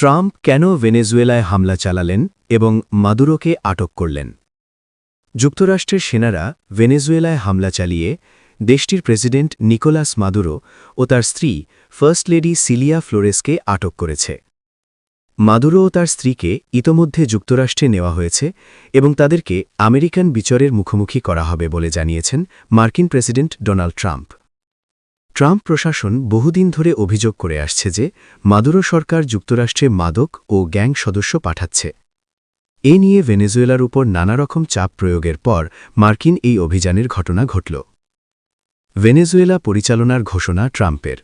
Trump কেন ভেনেজুয়েলায় হামলা চালালেন এবং মাদুরোকে আটক করলেন? যুক্তরাষ্ট্রের সেনারা ভেনেজুয়েলায় হামলা চালিয়ে দেশটির প্রেসিডেন্ট নিকোলাস মাদুরো ও তার স্ত্রী ফার্স্ট লেডি সিলিয়া ফ্লোরেসকে আটক করেছে। মাদুরো ও তার স্ত্রীকে ইতোমধ্যে যুক্তরাষ্ট্রে নেওয়া হয়েছে এবং তাদেরকে আমেরিকান বিচারের মুখোমুখি করা হবে বলে জানিয়েছেন মার্কিন প্রেসিডেন্ট ডোনাল্ড ট্রাম্প। ট্রাম্প প্রশাসন বহুদিন ধরে অভিযোগ করে আসছে যে মাদুরো সরকার যুক্তরাষ্ট্রে মাদক ও গ্যাং সদস্য পাঠাচ্ছে। এ নিয়ে ভেনেজুয়েলার উপর নানা রকম চাপ প্রয়োগের পর মার্কিন এই অভিযানের ঘটনা ঘটল। ভেনেজুয়েলা পরিচালনার ঘোষণা ট্রাম্পের।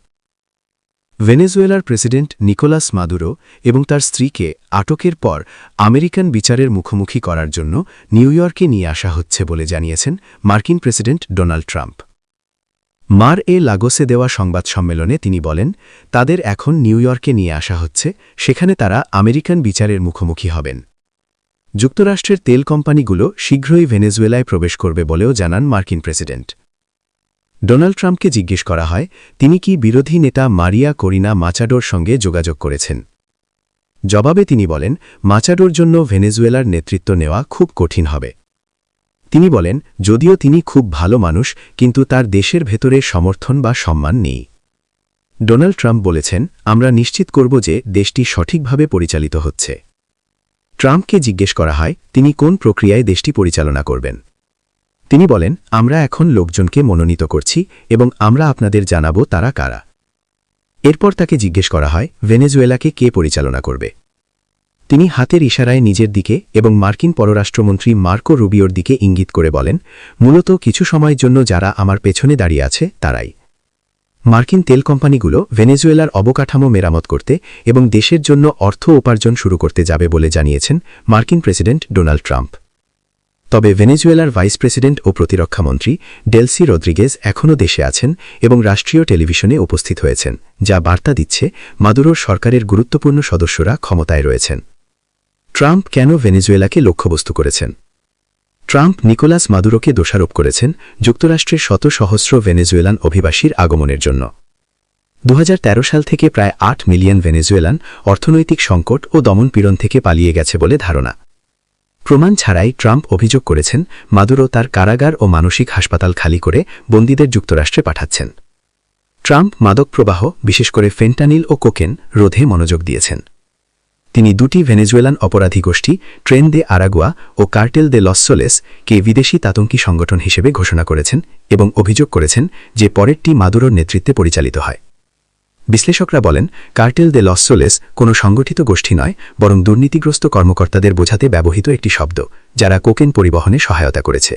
ভেনেজুয়েলার প্রেসিডেন্ট নিকোলাস মাদুরো এবং তার স্ত্রীকে আটকের পর আমেরিকান বিচারের মুখোমুখি করার জন্য নিউ ইয়র্কে নিয়ে আসা হচ্ছে বলে জানিয়েছেন মার্কিন প্রেসিডেন্ট ডোনাল্ড ট্রাম্প। মার এ লাগোসে দেওয়া সংবাদ সম্মেলনে তিনি বলেন, তাদের এখন নিউ ইয়র্কে নিয়ে আসা হচ্ছে, সেখানে তারা আমেরিকান বিচারের মুখোমুখি হবেন। যুক্তরাষ্ট্রের তেল কোম্পানিগুলো শীঘ্রই ভেনেজুয়েলায় প্রবেশ করবে বলেও জানান মার্কিন প্রেসিডেন্ট। ডোনাল্ড ট্রাম্পকে জিজ্ঞেস করা হয়, তিনি কি বিরোধী নেতা মারিয়া করিনা মাচাডোর সঙ্গে যোগাযোগ করেছেন? জবাবে তিনি বলেন, মাচাডোর জন্য ভেনেজুয়েলার নেতৃত্ব নেওয়া খুব কঠিন হবে। তিনি বলেন, যদিও তিনি খুব ভালো মানুষ, কিন্তু তার দেশের ভেতরে সমর্থন বা সম্মান নেই। ডোনাল্ড ট্রাম্প বলেছেন, আমরা নিশ্চিত করব যে দেশটি সঠিকভাবে পরিচালিত হচ্ছে। ট্রাম্পকে জিজ্ঞেস করা হয়, তিনি কোন প্রক্রিয়ায় দেশটি পরিচালনা করবেন? তিনি বলেন, আমরা এখন লোকজনকে মনোনীত করছি এবং আমরা আপনাদের জানাব তারা কারা। এরপর তাকে জিজ্ঞেস করা হয়, ভেনেজুয়েলাকে কে পরিচালনা করবে? তিনি হাতের ইশারায় নিজের দিকে এবং মার্কিন পররাষ্ট্রমন্ত্রী মার্কো রুবিওর দিকে ইঙ্গিত করে বলেন, মূলত কিছু সময়ের জন্য যারা আমার পেছনে দাঁড়িয়ে আছে, তারাই। মার্কিন তেল কোম্পানিগুলো ভেনেজুয়েলার অবকাঠামো মেরামত করতে এবং দেশের জন্য অর্থ উপার্জন শুরু করতে যাবে বলে জানিয়েছেন মার্কিন প্রেসিডেন্ট ডোনাল্ড ট্রাম্প। তবে ভেনেজুয়েলার ভাইস প্রেসিডেন্ট ও প্রতিরক্ষামন্ত্রী ডেলসি রদ্রিগেজ এখনও দেশে আছেন এবং রাষ্ট্রীয় টেলিভিশনে উপস্থিত হয়েছেন, যা বার্তা দিচ্ছে মাদুরোর সরকারের গুরুত্বপূর্ণ সদস্যরা ক্ষমতায় রয়েছেন। ট্রাম্প কেন ভেনেজুয়েলাকে লক্ষ্যবস্তু করেছেন? ট্রাম্প নিকোলাস মাদুরোকে দোষারোপ করেছেন যুক্তরাষ্ট্রের শত সহস্র ভেনেজুয়েলান অভিবাসীর আগমনের জন্য। দুহাজার তেরো সাল থেকে প্রায় আট মিলিয়ন ভেনেজুয়েলান অর্থনৈতিক সংকট ও দমনপীড়ন থেকে পালিয়ে গেছে বলে ধারণা। প্রমাণ ছাড়াই ট্রাম্প অভিযোগ করেছেন মাদুরো তার কারাগার ও মানসিক হাসপাতাল খালি করে বন্দীদের যুক্তরাষ্ট্রে পাঠাচ্ছেন। ট্রাম্প মাদক প্রবাহ, বিশেষ করে ফেন্টানিল ও কোকেন, রোধে মনোযোগ দিয়েছেন। তিনি দুটি ভেনেজুয়েলান অপরাধী গোষ্ঠী, ট্রেন দে আরাগুয়া ও কার্টেল দে লসসোলেস কে বিদেশি তাতঙ্কী সংগঠন হিসেবে ঘোষণা করেছেন এবং অভিযোগ করেছেন যে পরেরটি মাদুরোর নেতৃত্বে পরিচালিত হয়। বিশ্লেষকরা বলেন, কার্টেল দে লসসোলেস কোনো সংগঠিত গোষ্ঠী নয়, বরং দুর্নীতিগ্রস্ত কর্মকর্তাদের বোঝাতে ব্যবহৃত একটি শব্দ, যারা কোকেন পরিবহনে সহায়তা করেছে।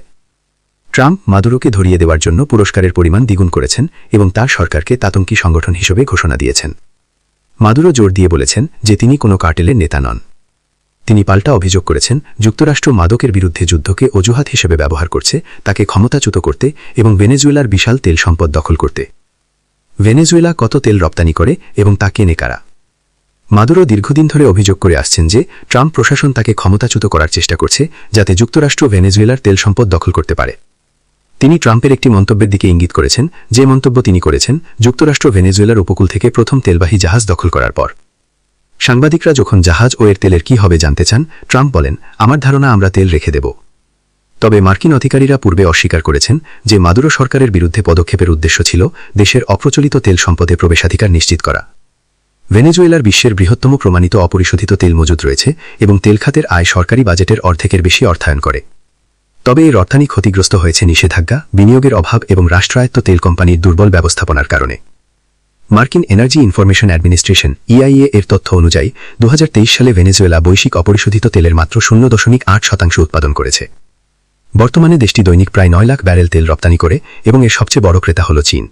ট্রাম্প মাদুরোকে ধরিয়ে দেওয়ার জন্য পুরস্কারের পরিমাণ দ্বিগুণ করেছেন এবং তার সরকারকে তাতঙ্কী সংগঠন হিসেবে ঘোষণা দিয়েছেন। মাদুরো জোর দিয়ে বলেছেন যে তিনি কোনো কার্টেলের নেতা নন। তিনি পাল্টা অভিযোগ করেছেন, যুক্তরাষ্ট্র মাদকের বিরুদ্ধে যুদ্ধকে অজুহাত হিসেবে ব্যবহার করছে, তাকে ক্ষমতাচ্যুত করতে এবং ভেনেজুয়েলার বিশাল তেল সম্পদ দখল করতে। ভেনেজুয়েলা কত তেল রপ্তানি করে এবং তা কেনে কারা? মাদুরো দীর্ঘদিন ধরে অভিযোগ করে আসছেন যে ট্রাম্প প্রশাসন তাকে ক্ষমতাচ্যুত করার চেষ্টা করছে, যাতে যুক্তরাষ্ট্র ভেনেজুয়েলার তেল সম্পদ দখল করতে পারে। তিনি ট্রাম্পের একটি মন্তব্যের দিকে ইঙ্গিত করেছেন, যে মন্তব্য তিনি করেছেন যুক্তরাষ্ট্র ভেনেজুয়েলার উপকূল থেকে প্রথম তেলবাহী জাহাজ দখল করার পর। সাংবাদিকরা যখন জাহাজ ও এর তেলের কি হবে জানতে চান, ট্রাম্প বলেন, আমার ধারণা আমরা তেল রেখে দেব। তবে মার্কিন অধিকারীরা পূর্বে অস্বীকার করেছেন যে মাদুরো সরকারের বিরুদ্ধে পদক্ষেপের উদ্দেশ্য ছিল দেশের অপ্রচলিত তেল সম্পদে প্রবেশাধিকার নিশ্চিত করা। ভেনেজুয়েলার বিশ্বের বৃহত্তম প্রমাণিত অপরিশোধিত তেল মজুদ রয়েছে এবং তেল খাতের আয় সরকারি বাজেটের অর্ধেকের বেশি অর্থায়ন করে। তবে এই রপ্তানি ক্ষতিগ্রস্ত হয়েছে নিষেধাজ্ঞা, বিনিয়োগের অভাব এবং রাষ্ট্রায়ত্ত তেল কোম্পানির দুর্বল ব্যবস্থাপনার কারণে। মার্কিন এনার্জি ইনফরমেশন অ্যাডমিনিস্ট্রেশন ইআইএ এর তথ্য অনুযায়ী দু হাজার তেইশ সালে ভেনেজুয়েলা বৈশ্বিক অপরিশোধিত তেলের মাত্র শূন্য দশমিক আট শতাংশ উৎপাদন করেছে। বর্তমানে দেশটি দৈনিক প্রায় নয় লাখ ব্যারেল তেল রপ্তানি করে এবং এর সবচেয়ে বড় ক্রেতা হল চীন।